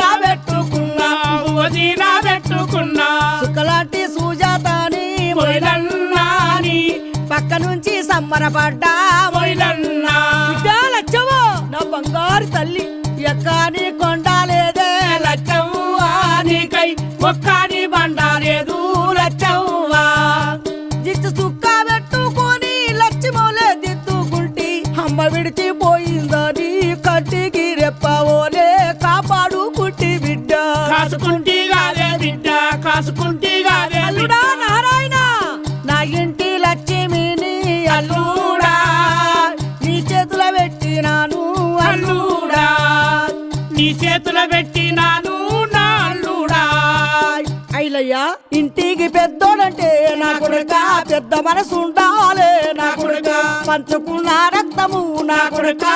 దండ పెట్టుకున్నావు వదిన పెట్టుకున్నా సుక్కలాంటి సూజాతాని మొయిలన్నాని పక్క నుంచి సమ్మరపడ్డా మొయిలన్నా. లచ్చవో నా బంగారు తల్లి ఎక్కాని కొండాలేదే లచ్చవ్వా నీకై ఒక్కని బండాలేదు లచ్చవ్వా. దిత్తు సుక్క పెట్టుకొని లక్ష్మలే దిత్తుకుంటి అమ్మ విడిచిపోయి కాసుకుంటి కాదే బిడ్డ కాసుకుంటి కాదే అల్లుడా నారాయణ! నా ఇంటి లక్ష్మిని అల్లుడా. నీ చేతుల పెట్టినాను అల్లుడా. నీ చేతుల పెట్టినాను నా అల్లుడా. ఐలయ్యా ఇంటికి పెద్దోడంటే నా కొడుక పెద్ద మనసు ఉండాలే నా కొడుక. పంచుకున్న రక్తము నా కొడుకా